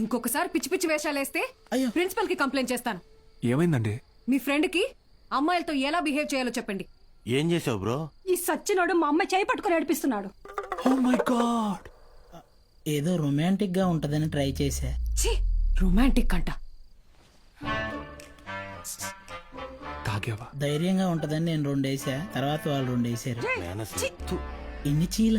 ఇంకొకసారి పిచ్చి పిచ్చి వేషాలేస్తే అయ్యో. ప్రిన్సిపల్కి కంప్లైంట్ చేస్తాను. ఏమైందండి? మీ ఫ్రెండ్కి అమ్మాయిలతో ఎలా బిహేవ్ చేయాలో చెప్పండి. ఏం చేసావు బ్రో? ఈ సచ్చినోడు మా అమ్మాయి చేయి పట్టుకుని నడిపిస్తున్నాడు ఓ మై గాడ్! ఏదో రొమాంటిక్గా ఉంటదని ట్రై చేశా. ఛీ రొమాంటిక్ అంట. తాగావా? ధైర్యంగా ఉంటదని నేను రెండు వేసా తర్వాత వాళ్ళు రెండు వేసారు మేనస్ ఇన్ని చీల?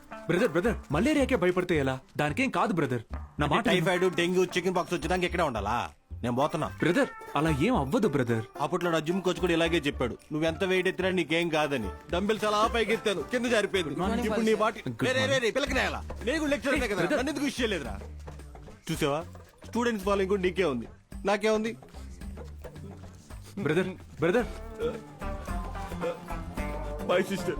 బ్రదర్ బ్రదర్ మలేరియాకే భయపడితే ఎలా? దానికేం కాదు బ్రదర్ నా మాట విను. టైఫాయిడ్ డెంగ్యూ చికెన్ పాక్స్ వచ్చేదానికి ఇక్కడే ఉండాలా? నేను పోతున్నా. బ్రదర్ అలా ఏం అవ్వదు బ్రదర్ అప్పట్లో నా జిమ్ కోచ్ కూడా ఇలాగే చెప్పాడు. నువ్వు ఎంత వెయిట్ ఎత్తినా నీకేం కాదని. డంబిల్స్ అలా పైకి ఎత్తాను కింద జారిపోయింది. ఇప్పుడు నీ బాటి రే, రే, రే, రే, పిల్లకి నేల లెక్చర్ కదా. నన్ను ఎందుకు విషయం లేదురా చూసావా? స్టూడెంట్స్ ఫాలోయింగ్ కూడా నీకే ఉంది. నాకే ఉంది. బ్రదర్ బ్రదర్ మై సిస్టర్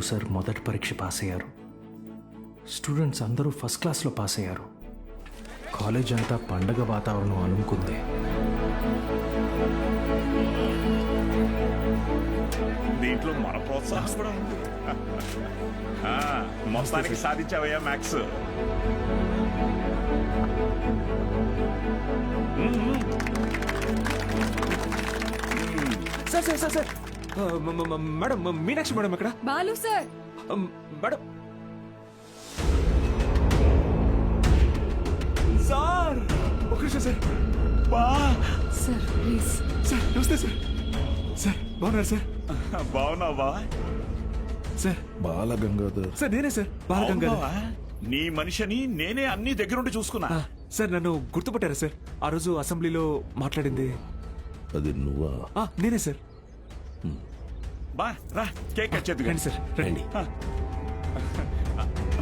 మ్మ్. రా బాలు సార్ మొదటి పరీక్ష పాస్ అయ్యారు. స్టూడెంట్స్ అందరూ ఫస్ట్ క్లాస్లో పాస్ అయ్యారు. కాలేజ్ అంతా పండగ వాతావరణం అనుకుంది. దీంట్లో మన ప్రోత్సాహం కూడా ఉంది. ఆ, మొత్తానికి సాధించావయ్యా max sir sir sir sir. Madam Meenakshi madam ఎక్కడ? బాలు సార్. మేడం. సార్! ఒక నిమిషం సార్. బా. Sir please. సార్ నమస్తే సార్. సార్ బాగున్నారు సార్? బావున్నావా సార్. బాలగంగాధర్ సార్ నేనే సార్. బాలగంగా నీ మనిషిని నేనే అన్ని దగ్గరుండి చూసుకున్నా. సార్ నన్ను గుర్తుపట్టారా సార్? ఆ రోజు అసెంబ్లీలో మాట్లాడింది. అది నువ్వా? ఆ, నేనే సార్. బా రా కేక్ కట్ చేద్దు రండి సార్ రండి.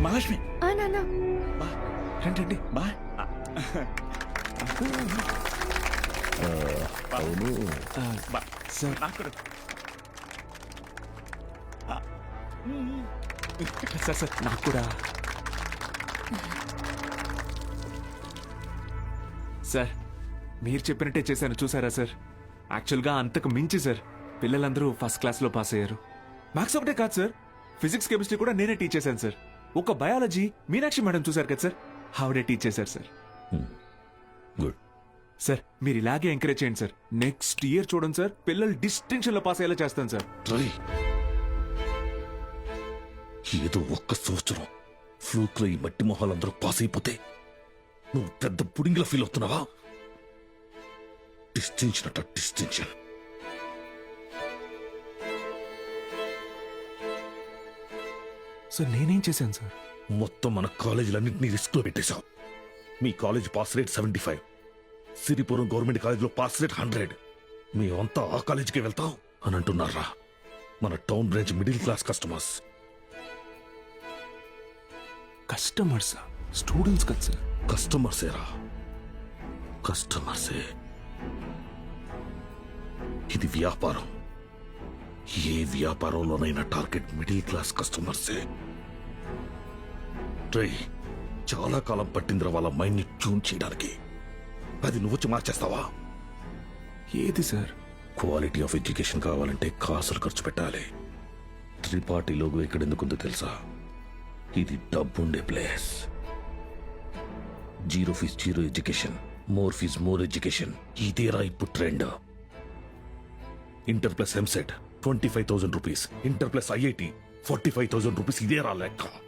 మహాలక్ష్మి. ఆ నాన్న. రండి రండి. బా. అవును. బా. సార్. నాకు. సార్ సార్ నాకు కూడా. సార్ మీరు చెప్పినట్టే చేశాను చూసారా సార్? యాక్చువల్గా అంతకు మించి సార్. పిల్లలందరూ ఫస్ట్ క్లాస్లో పాస్ అయ్యారు. మ్యాథ్స్ ఒకటే కాదు సార్ ఫిజిక్స్ కెమిస్ట్రీ కూడా నేనే టీచ్ చేశాను సార్ ఒక బయాలజీ మీనాక్షి మేడం చూసారు కదా సార్ ఆవిడే టీచ్ చేశారు సార్ గుడ్ సార్ మీరు ఇలాగే ఎంకరేజ్ చేయండి సార్ నెక్స్ట్ ఇయర్ చూడండి సార్ పిల్లలు డిస్టింక్షన్లో పాస్ అయ్యేలా చేస్తాను సార్ ఏదో ఒక్క సంవత్సరం ఫ్లూక్లో ఈ మట్టి మొహాలందరూ పాస్ అయిపోతే నువ్వు పెద్ద పుడింగిలా ఫీల్ అవుతున్నావా? డిస్టింక్షన్ అట డిస్టింక్షన్ సార్ నేనేం చేశాను సార్ మొత్తం మన కాలేజీలన్నింటినీ రిస్క్లో పెట్టేశావు. మీ college pass rate seventy five. Siripuram government కాలేజీలో పాస్ రేట్ హండ్రెడ్. మేమంతా ఆ కాలేజీకే వెళ్తాం అని అంటున్నారా? మన town branch middle class customers. Customers? Students కదా సార్ కస్టమర్సేరా? కస్టమర్సే. ఇది వ్యాపారం. ఏ వ్యాపారంలోనైనా టార్గెట్ మిడిల్ క్లాస్ కస్టమర్సే. ట్రై చాలా కాలం పట్టిందిరా వాళ్ళ మైండ్ని ట్యూన్ చేయడానికి. అది నువ్వు వచ్చి మార్చేస్తావా? ఏది సార్? క్వాలిటీ ఆఫ్ ఎడ్యుకేషన్ కావాలంటే కాసులు ఖర్చు పెట్టాలి. త్రిపాఠి లోగో ఇక్కడ ఎందుకుందో తెలుసా? ఇది డబ్బుండే place. Zero fees zero education more fees more education. ఇదేరా ఇప్పుడు trend. Inter plus EAMCET twenty five thousand rupees. Inter plus IIT forty five thousand rupees ఇదేరా లెక్క.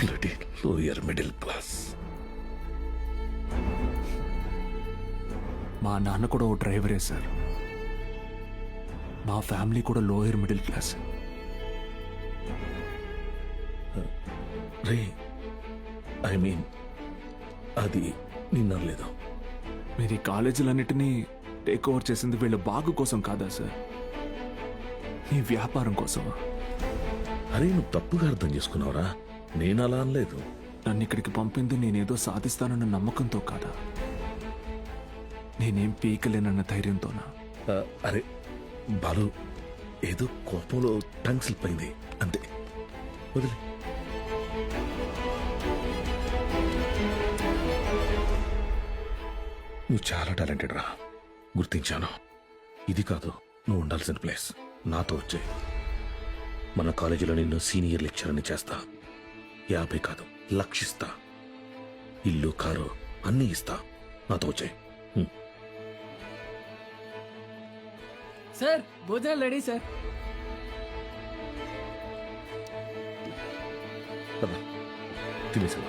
బ్లడీ లోయర్ మిడిల్ క్లాస్ మా నాన్న కూడా ఓ డ్రైవరే సార్. మా ఫ్యామిలీ కూడా లోయర్ మిడిల్ క్లాస్ రే ఐ మీన్ అది నిన్నలేదు మీరు ఈ కాలేజీలన్నిటినీ టేక్ ఓవర్ చేసింది వీళ్ళ బాగు కోసం కాదా సార్? మీ వ్యాపారం కోసమా? అరే నువ్వు తప్పుగా అర్థం చేసుకున్నావురా. నేను అలా అనలేదు. నన్ను ఇక్కడికి పంపింది నేనేదో సాధిస్తానన్న నమ్మకంతో కాదా? నేనేం పీకలేనన్న ధైర్యంతోనా? ఆ, అరే బాలు ఏదో కోపంలో టంగ్ స్లిప్ అయింది అంతే. వదిలే. నువ్వు చాలా టాలెంటెడ్ రా. గుర్తించాను. ఇది కాదు నువ్వు ఉండాల్సిన ప్లేస్. నాతో వచ్చే మన కాలేజీలో నిన్ను సీనియర్ లెక్చరర్ని చేస్తా. యాభై కాదు లక్షిస్తా. ఇల్లు కారు అన్నీ ఇస్తా. నాతో వచ్చే సార్ భోజనాలు రెడీ సార్. తినేసా